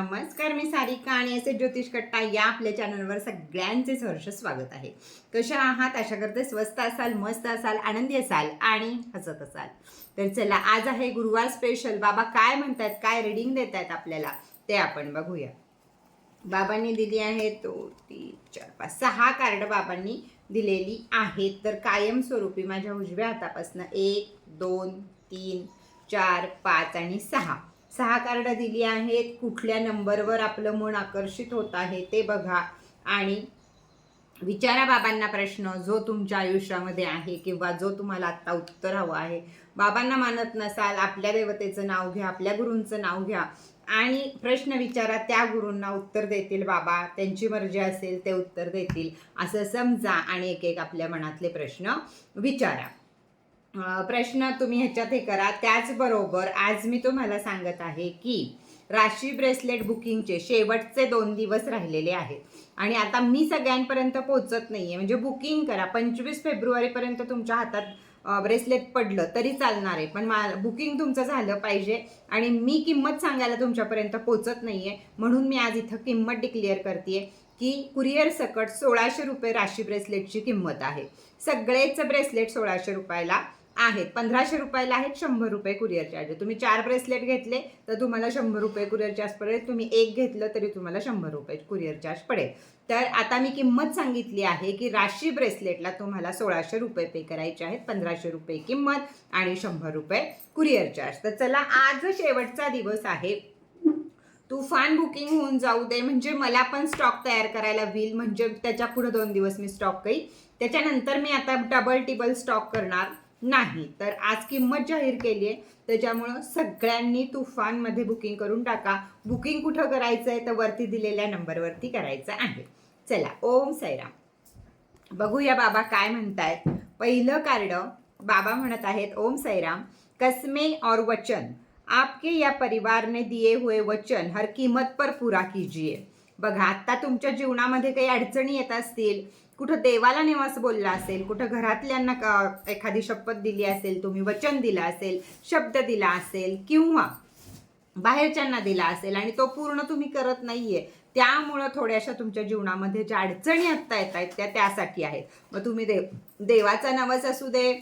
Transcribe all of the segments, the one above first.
नमस्कार मी सारिका आणि असे ज्योतिष कट्टा या आपल्या चॅनलवर सगळ्यांचे हर्ष स्वागत आहे. कशा आहात? अशा करते स्वस्त असाल मस्त असाल आनंदी असाल आणि हसत असाल. तर चला आज आहे गुरुवार स्पेशल बाबा काय म्हणतात काय रिडिंग देत आहेत आपल्याला ते आपण बघूया. बाबांनी दिली आहे तो तीन चार पाच सहा कार्ड बाबांनी दिलेली आहेत. तर कायमस्वरूपी माझ्या उजव्या हातापासनं एक दोन तीन चार पाच आणि सहा. सहा कार्ड दिली आहेत. कुठल्या नंबरवर आपलं मन आकर्षित होत आहे ते बघा. आणि विचारा बाबांना प्रश्न जो तुमच्या आयुष्यामध्ये आहे किंवा जो तुम्हाला आत्ता उत्तर हवं आहे. बाबांना मानत नसाल आपल्या देवतेचं नाव घ्या आपल्या गुरूंचं नाव घ्या. आणि प्रश्न विचारा त्या गुरूंना उत्तर देतील बाबा. त्यांची मर्जी असेल ते उत्तर देतील. असं समजा आणि एक एक आपल्या मनातले प्रश्न विचारा. प्रश्न तुम्ही ह्याच्यात हे करा. त्याचबरोबर आज मी तुम्हाला सांगत आहे की राशी ब्रेसलेट बुकिंगचे शेवटचे दोन दिवस राहिलेले आहेत. आणि आता मी सगळ्यांपर्यंत पोहोचत नाही आहे म्हणजे बुकिंग करा. पंचवीस फेब्रुवारीपर्यंत तुमच्या हातात ब्रेसलेट पडलं तरी चालणार आहे. पण मा बुकिंग तुमचं झालं पाहिजे. आणि मी किंमत सांगायला तुमच्यापर्यंत पोहोचत नाही आहे म्हणून मी आज इथं किंमत डिक्लेअर करते की कुरिअर सकट सोळाशे रुपये राशी ब्रेसलेटची किंमत आहे. सगळेच ब्रेसलेट सोळाशे रुपयाला आहेत पंधराशे रुपयाला आहेत शंभर रुपये कुरिअर चार्ज तुम्ही चार ब्रेसलेट घेतले तर तुम्हाला शंभर रुपये कुरिअर चार्ज पडेल. तुम्ही एक घेतलं तरी तुम्हाला शंभर रुपये कुरिअर चार्ज पडेल. तर आता मी किंमत सांगितली आहे की राशी ब्रेसलेटला तुम्हाला सोळाशे रुपये पे करायचे आहेत पंधराशे रुपये किंमत आणि शंभर रुपये कुरिअर चार्ज तर चला आज शेवटचा दिवस आहे. तुफान बुकिंग होऊन जाऊ दे. म्हणजे मला पण स्टॉक तयार करायला होईल. म्हणजे त्याच्या पुढे दोन दिवस मी स्टॉक काही त्याच्यानंतर मी आता डबल टिबल स्टॉक करणार. नाही. तर आज किंमत जाहीर केली आहे. त्याच्यामुळं सगळ्यांनी तुफानमध्ये बुकिंग करून टाका. बुकिंग कुठं करायचं आहे तर वरती दिलेल्या नंबरवरती करायचं आहे. चला ओम साईराम. बघूया बाबा काय म्हणतायत. पहिलं कार्ड बाबा म्हणत आहेत ओम साईराम कसमे और वचन. आपके या परिवार ने दिए हुए वचन हर कीमत पर पूरा कीजिए. बघा आत्ता तुमच्या जीवनामध्ये काही अडचणी येत असतील कुठं देवाला निवास बोलला असेल कुठं घरातल्यांना क- एखादी शपथ दिली असेल तुम्ही वचन दिलं असेल शब्द दिला असेल किंवा बाहेरच्यांना दिला असेल आणि तो पूर्ण तुम्ही करत नाहीये त्यामुळं थोड्याशा तुमच्या जीवनामध्ये ज्या अडचणी आत्ता येत आहेत त्या त्यासाठी आहेत. मग तुम्ही देव देवाचा नवस असू दे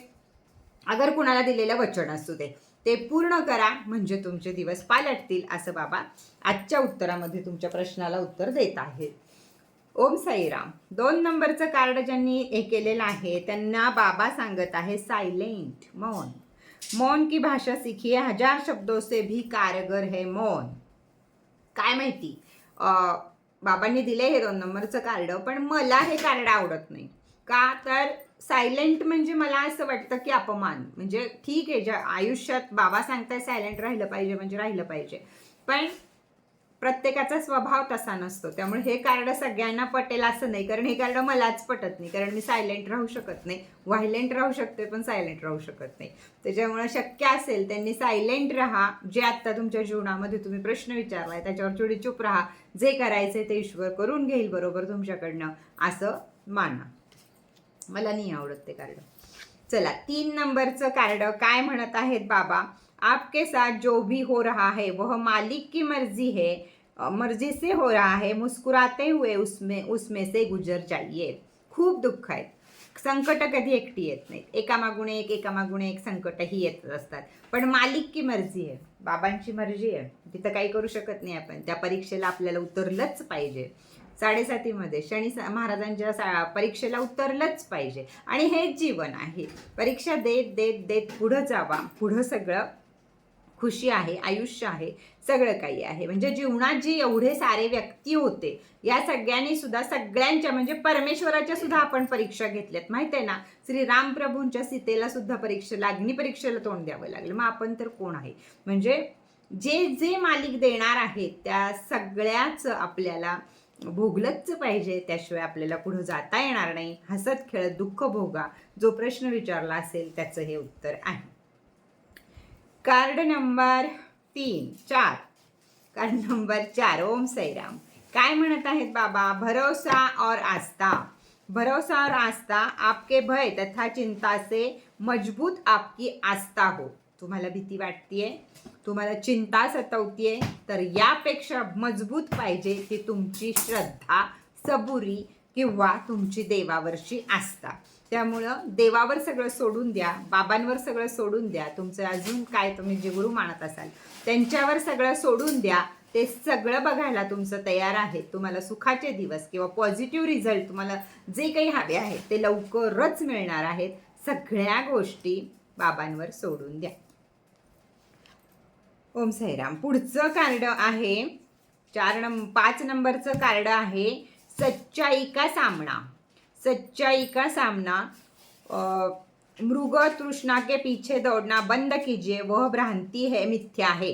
अगर कुणाला दिलेलं वचन असू दे ते पूर्ण करा म्हणजे तुमचे दिवस पालटतील असं बाबा आजच्या उत्तरामध्ये तुमच्या प्रश्नाला उत्तर देत आहेत. ओम साईराम. दोन नंबरचं कार्ड ज्यांनी हे केलेलं आहे त्यांना बाबा सांगत आहे सायलेंट मौन. मौन की भाषा सीखिए हजार शब्दों से भी कारगर है मौन. काय माहिती? बाबांनी दिले हे दोन नंबरचं कार्ड पण मला हे कार्ड आवडत नाही. का तर सायलेंट म्हणजे मला असं वाटतं की अपमान. म्हणजे ठीक आहे ज्या आयुष्यात बाबा सांगताय सायलेंट राहिलं पाहिजे म्हणजे राहिलं पाहिजे. पण प्रत्येकाचा स्वभाव तसा नसतो. त्यामुळे हे कार्ड सगळ्यांना पटेल असं नाही. कारण हे कार्ड मलाच पटत नाही. कारण मी सायलेंट राहू शकत नाही. व्हायलेंट राहू शकते पण सायलेंट राहू शकत नाही. त्याच्यामुळे शक्य असेल त्यांनी सायलेंट राहा. जे आत्ता तुमच्या जीवनामध्ये तुम्ही प्रश्न विचारलाय त्याच्यावर थोडी चूप राहा. जे करायचे ते ईश्वर करून घेईल बरोबर तुमच्याकडनं. असं माना मला नाही आवडत ते कार्ड. चला तीन नंबरचं कार्ड काय म्हणत आहेत बाबा? आपके साथ जो भी हो रहा है वह मालिक की मर्जी है मर्जी से हो रहा है मुस्कुराते हुए उसमें उसमें से गुजर जाइए। खूप दुःख आहेत संकट कधी एकटी येत नाहीत. एकामागून एक एकामागून एक संकटही येत असतात. पण मालिक की मर्जी आहे. बाबांची मर्जी आहे. तिथं काही करू शकत नाही आपण. त्या परीक्षेला आपल्याला उतरलंच पाहिजे. साडेसातीमध्ये शनी महाराजांच्या सा परीक्षेला उतरलंच पाहिजे. आणि हेच जीवन आहे. परीक्षा देत देत देत पुढं जावा. पुढं सगळं खुशी आहे आयुष्य आहे सगळं काही आहे. म्हणजे जीवनात जे एवढे सारे व्यक्ती होते या सगळ्यांनी सुद्धा सगळ्यांच्या म्हणजे परमेश्वराच्या सुद्धा आपण परीक्षा घेतल्यात. माहिती आहे ना? श्री रामप्रभूंच्या सीतेला सुद्धा परीक्षेला अग्निपरीक्षेला तोंड द्यावं लागलं. मग आपण तर कोण आहे? म्हणजे जे जे मालिक देणार आहेत त्या सगळ्याच आपल्याला भोगलंच पाहिजे त्याशिवाय आपल्याला पुढं जाता येणार नाही. हसत खेळत दुःख भोगा जो प्रश्न विचारला असेल त्याचं हे उत्तर आहे. कार्ड नंबर तीन चार. कार्ड नंबर चार ओम सैराम काय म्हणत आहेत बाबा? भरोसा और आस्था. भरोसा और आस्था आपके भय तथा चिंता से मजबूत आपकी आस्था हो. तुम्हाला भीती वाटतेय तुम्हाला चिंता सतवतीये तर यापेक्षा मजबूत पाहिजे ती तुमची श्रद्धा सबुरी किंवा तुमची देवावरची आस्था. त्यामुळं देवावर सगळं सोडून द्या बाबांवर सगळं सोडून द्या. तुमचं अजून काय तुम्ही जे गुरु मानत असाल त्यांच्यावर सगळं सोडून द्या. ते सगळं बघायला तुमचं तयार आहे. तुम्हाला सुखाचे दिवस किंवा पॉझिटिव्ह रिझल्ट तुम्हाला जे काही हवे आहेत ते लवकरच मिळणार आहेत. सगळ्या गोष्टी बाबांवर सोडून द्या. ओम साईराम. पुढचं कार्ड आहे. चार नंब पाच नंबरचं कार्ड आहे. सच्चाई का सामना. सच्चाई का सामना मृग तृष्णा के पीछे दौडना बंद कीजिए वह भ्रांती है मिथ्या आहे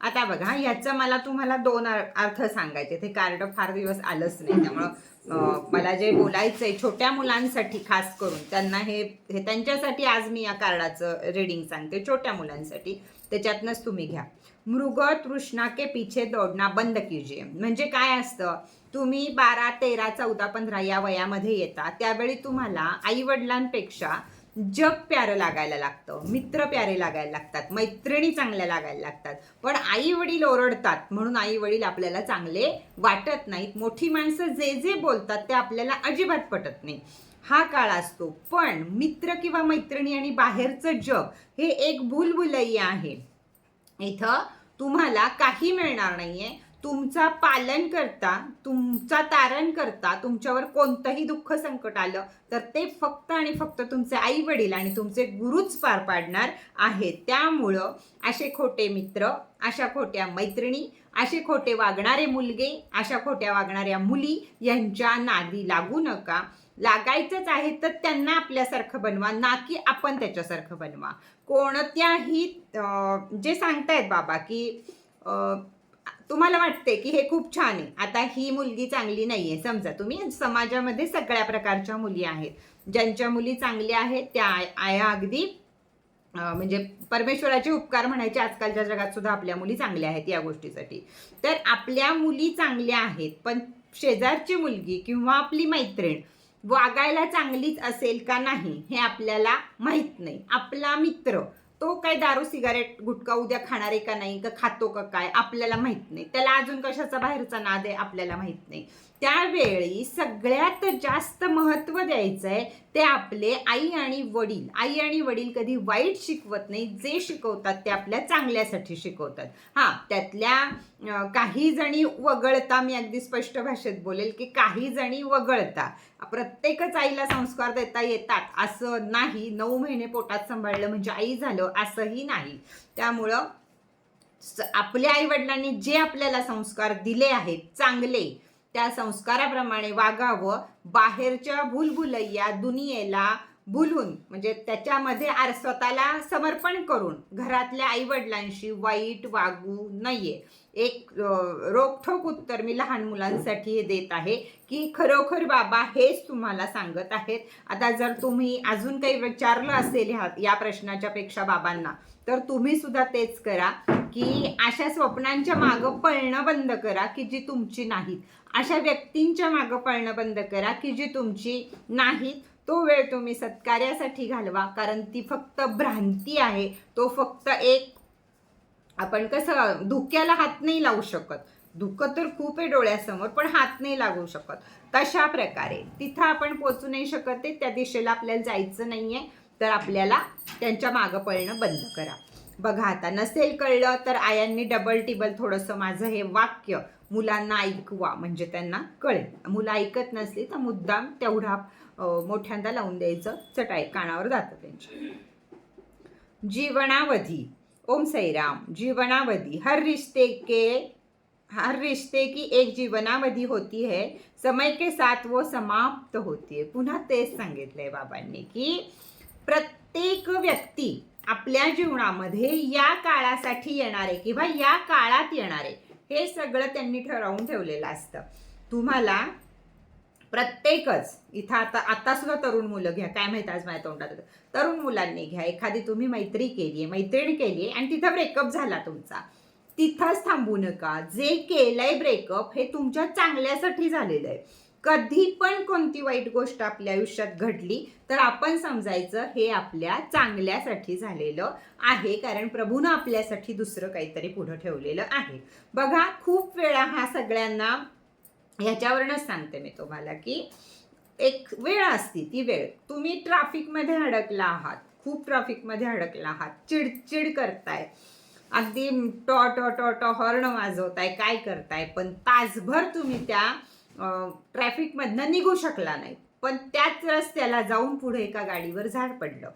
आता बघा ह्याचं मला तुम्हाला दोन अर्थ सांगायचे. ते कार्ड फार दिवस आलंच नाही. त्यामुळं मला जे बोलायचं आहे छोट्या मुलांसाठी खास करून त्यांना हे हे त्यांच्यासाठी आज मी या कार्डाचं रीडिंग सांगते. छोट्या मुलांसाठी. त्याच्यातनंच तुम्ही घ्या. मृग तृष्णा के पिछे दौडना बंद कीजिए. म्हणजे काय असतं? तुम्ही बारा तेरा चौदा पंधरा या वयामध्ये येता. त्यावेळी तुम्हाला आई वडिलांपेक्षा जग प्यारं लागायला लागतं. मित्र प्यारे लागायला लागतात. मैत्रिणी चांगल्या लागायला लागतात. पण आई वडील ओरडतात. म्हणून आई वडील आपल्याला चांगले वाटत नाहीत. मोठी माणसं जे जे बोलतात ते आपल्याला अजिबात पटत नाही. हा काळ असतो. पण मित्र किंवा मैत्रिणी आणि बाहेरचं जग हे एक भूलभुलई आहे. इथं तुम्हाला काही मिळणार नाहीये. तुमचा पालन करता तुमचा तारण करता तुमच्यावर कोणतंही दुःख संकट आलं तर ते फक्त आणि फक्त तुमचे आई वडील आणि तुमचे गुरुच पार पाडणार आहेत. त्यामुळं असे खोटे मित्र अशा खोट्या मैत्रिणी असे खोटे वागणारे मुलगे अशा खोट्या वागणाऱ्या मुली यांच्या नादी लागू नका. लागायचंच आहे तर त्यांना आपल्यासारखं बनवा ना की आपण त्याच्यासारखं बनवा. कोणत्याही जे सांगतायत बाबा की तुम्हाला वाटते की हे खूप छान आहे. आता ही मुलगी चांगली नाही आहे समजा तुम्ही समाजामध्ये सगळ्या प्रकारच्या मुली आहेत. ज्यांच्या मुली चांगल्या आहेत त्या आय- आया अगदी म्हणजे परमेश्वराचे उपकार म्हणायचे आजकालच्या जगात सुद्धा आपल्या मुली चांगल्या आहेत या गोष्टीसाठी. तर आपल्या मुली चांगल्या आहेत पण शेजारची मुलगी किंवा आपली मैत्रीण वागायला चांगलीच असेल का नाही हे आपल्याला माहीत नाही. आपला मित्र तो काय दारू सिगारेट गुटखा उद्या खाणार आहे का नाही का खातो का काय आपल्याला माहीत नाही. त्याला अजून कशाचा बाहेरचा नाद आहे आपल्याला माहीत नाही. त्यावेळी सगळ्यात जास्त महत्त्व द्यायचं आहे ते आपले आई आणि वडील. आई आणि वडील कधी वाईट शिकवत नाही जे शिकवतात ते आपल्या चांगल्यासाठी शिकवतात. हां त्यातल्या काही जणी वगळता मी अगदी स्पष्ट भाषेत बोलेल की काही जणी वगळता. प्रत्येकच आईला संस्कार देता येतात. असं नाही नऊ महिने पोटात सांभाळलं म्हणजे आई झालं असंही नाही. त्यामुळं आपल्या आई वडिलांनी जे आपल्याला संस्कार दिले आहेत चांगले त्या संस्काराप्रमाणे वागावं बाहेरच्या भूलभुलैया दुनियेला भुलून म्हणजे त्याच्यामध्ये आर स्वतःला समर्पण करून घरातल्या आईवडिलांशी वाईट वागू नये. एक अं, रोखठोक उत्तर मी लहान मुलांसाठी हे देत आहे की खरोखर बाबा हेच तुम्हाला सांगत आहेत. आता जर तुम्ही अजून काही विचारलं असेल ह्या या प्रश्नाच्या पेक्षा बाबांना तर तुम्ही सुद्धा तेच करा की अशा स्वप्नांच्या मागं पळणं बंद करा की जी तुमची नाहीत. अशा व्यक्तींच्या मागं पळणं बंद करा की जी तुमची नाहीत. तो वेळ तुम्ही सत्कार्यासाठी घालवा कारण ती फक्त भ्रांती आहे. तो फक्त एक आपण कसं धुक्याला हात नाही लावू शकत. धुकं तर खूप आहे डोळ्यासमोर पण हात नाही लागू शकत. तशा प्रकारे तिथं आपण पोचू नाही शकत ते त्या दिशेला आपल्याला जायचं नाहीये. तर आपल्याला त्यांच्या मागं पळणं बंद करा. बघा आता नसेल कळलं तर आयांनी डबल टिबल थोडंसं माझं हे वाक्य मुलांना ऐकवा म्हणजे त्यांना कळेल. मुलं ऐकत नसली तर मुद्दाम तेवढा मोठ्यांदा लावून द्यायचं चटाई कानावर जातं त्यांच्या जीवनावधी. ओम सईराम. जीवनावधी. हर रिश्ते के हर रिश्ते की एक जीवनावधी होती है समय के साथ वो समाप्त होती है. पुन्हा तेच सांगितलंय बाबांनी की प्रत्येक व्यक्ती आपल्या जीवनामध्ये या काळासाठी येणारे किंवा या काळात येणारे हे सगळं त्यांनी ठरवून ठेवलेलं असतं. तुम्हाला प्रत्येकच इथं आता आता सुद्धा तरुण मुलं घ्या काय माहिती आज माझ्या तोंडात तरुण मुलांनी घ्या एखादी तुम्ही मैत्री केली आहे मैत्रीण केली आहे आणि तिथं ब्रेकअप झाला तुमचा. तिथंच थांबू नका. जे केलंय ब्रेकअप हे तुमच्या चांगल्यासाठी झालेलं आहे. कधी पण कोणती वाईट गोष्ट आपल्या आयुष्यात घडली तर आपण समजायचं हे आपल्या चांगल्यासाठी झालेलं आहे. कारण प्रभूनं आपल्यासाठी दुसरं काहीतरी पुढं ठेवलेलं आहे. बघा खूप वेळा हा सगळ्यांना ह्याच्यावरूनच सांगते मी तुम्हाला की एक वेळ असती ती वेळ. तुम्ही ट्रॅफिकमध्ये अडकला आहात. खूप ट्रॅफिकमध्ये अडकला आहात. चिडचिड करताय. अगदी टॉ टॉ टॉ टॉ हॉर्न वाजवताय. काय करताय? पण तासभर तुम्ही त्या ट्रॅफिकमधनं निघू शकला नाही. पण त्याच रस्त्याला जाऊन पुढे एका गाडीवर झाड पडलं.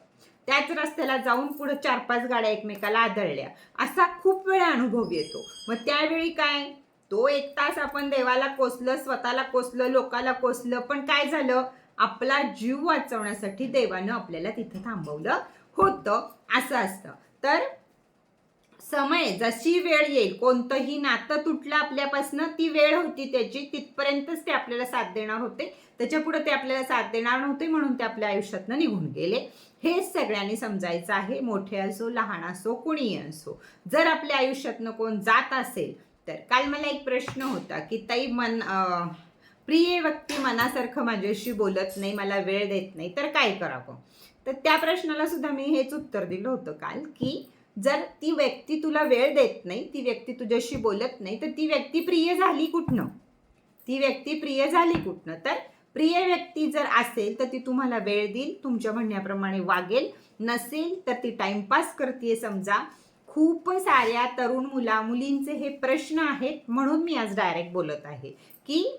त्याच रस्त्याला जाऊन पुढे चार पाच गाड्या एकमेकाला आदळल्या. असा खूप वेळा अनुभव येतो. मग त्यावेळी काय? तो एक तास आपण देवाला कोसलं स्वतःला कोसलं लोकाला कोसलं पण काय झालं? आपला जीव वाचवण्यासाठी देवानं आपल्याला तिथं थांबवलं होतं. असं असतं. तर समय जशी वेळ येईल कोणतंही नातं तुटलं आपल्यापासनं ती वेळ होती त्याची तिथपर्यंतच ते आपल्याला साथ देणार होते. त्याच्यापुढे ते आपल्याला साथ देणार नव्हते म्हणून ते आपल्या आयुष्यातनं निघून गेले. हे सगळ्यांनी समजायचं आहे मोठे असो लहान असो कुणीही असो. जर आपल्या आयुष्यातनं कोण जात असेल तर काल मला एक प्रश्न होता की ताई मन प्रिय व्यक्ती मनासारखं माझ्याशी बोलत नाही मला वेळ देत नाही तर काय करावं? तर त्या प्रश्नाला सुद्धा मी हेच उत्तर दिलं होतं काल की जर ती व्यक्ती तुला वेळ देत नाही ती व्यक्ती तुझ्याशी बोलत नाही तर ती व्यक्ती प्रिय झाली कुठनं? ती व्यक्ती प्रिय झाली कुठनं? तर प्रिय व्यक्ती जर असेल तर ती तुम्हाला वेळ देईल तुमच्या म्हणण्याप्रमाणे वागेल. नसेल तर ती टाइमपास करते समजा खूप साऱ्या तरुण मुला मुलींचे हे प्रश्न आहेत म्हणून मी आज डायरेक्ट बोलत आहे. की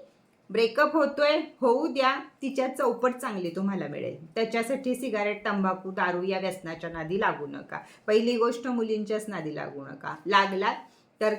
ब्रेकअप होतोय होऊ द्या तिच्या चौपट चांगली तुम्हाला मिळेल. त्याच्यासाठी सिगारेट तंबाखू दारू या व्यसनाच्या नादी लागू नका. पहिली गोष्ट मुलींच्याच नादी लागू नका. लागलात तर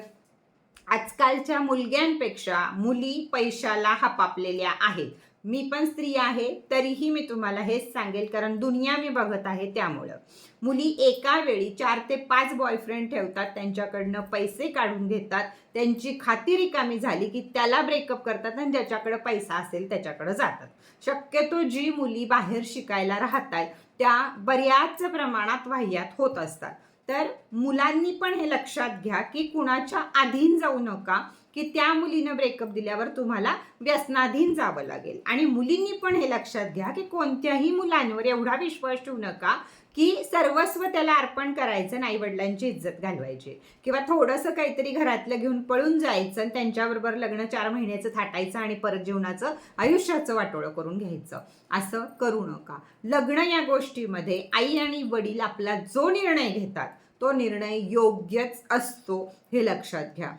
आजकालच्या मुलग्यांपेक्षा मुली पैशाला हपापलेल्या आहेत. मी पण स्त्री आहे तरीही मी तुम्हाला हेच सांगेल कारण दुनिया मी बघत आहे त्यामुळं. मुली एका वेळी चार ते पाच बॉयफ्रेंड ठेवतात त्यांच्याकडनं पैसे काढून घेतात त्यांची खाती रिकामी झाली की त्याला ब्रेकअप करतात आणि ज्याच्याकडं पैसा असेल त्याच्याकडं जातात. शक्यतो जी मुली बाहेर शिकायला राहतात त्या बऱ्याच प्रमाणात वाह्यात होत असतात. तर मुलांनी पण हे लक्षात घ्या की कुणाच्या अधीन जाऊ नका की त्या मुलीनं ब्रेकअप दिल्यावर तुम्हाला व्यसनाधीन जावं लागेल. आणि मुलींनी पण हे लक्षात घ्या की कोणत्याही मुलांवर एवढा विश्वास ठेवू नका की सर्वस्व त्याला अर्पण करायचं आई वडिलांची इज्जत घालवायची. किंवा थोडंसं काहीतरी घरातलं घेऊन पळून जायचं आणि त्यांच्याबरोबर लग्न चार महिन्याचं थाटायचं आणि परत जीवनाचं आयुष्याचं वाटोळं करून घ्यायचं. असं करू नका. लग्न या गोष्टीमध्ये आई आणि वडील आपला जो निर्णय घेतात तो निर्णय योग्यच असतो हे लक्षात घ्या.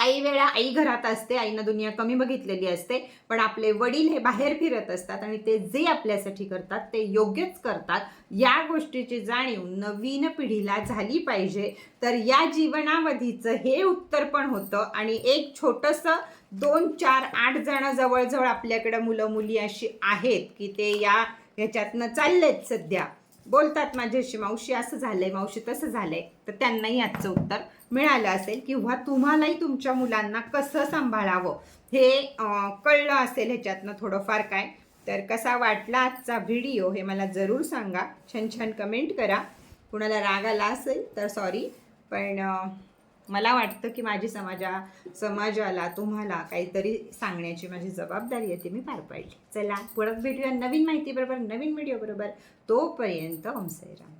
काही वेळा आई घरात असते आईनं दुनिया कमी बघितलेली असते पण आपले वडील हे बाहेर फिरत असतात आणि ते जे आपल्यासाठी करतात ते योग्यच करतात. या गोष्टीची जाणीव नवीन पिढीला झाली पाहिजे. तर या जीवनावधीचं हे उत्तर पण होतं आणि एक छोटंसं दोन चार आठ जण जवळजवळ आपल्याकडं मुलं मुली अशी आहेत की ते या ह्याच्यातनं चाललेत सध्या. बोलतात माझ्याशी मावशी असं झालंय मावशी तसं झालंय. तर त्यांनाही आजचं उत्तर मिळालं असेल किंवा तुम्हालाही तुमच्या मुलांना कसं सांभाळावं? हे कळलं असेल ह्याच्यातनं थोडंफार काय. तर कसा वाटला आजचा व्हिडिओ हे मला जरूर सांगा. छान छान कमेंट करा. कुणाला राग आला असेल तर सॉरी. पण मला वाटतं की माझी समाजा समाजाला तुम्हाला काहीतरी सांगण्याची माझी जबाबदारी आहे ती मी पार पाडली. चला परत भेटूया नवीन माहितीबरोबर नवीन व्हिडिओ बरोबर. तोपर्यंत ओम साईराम.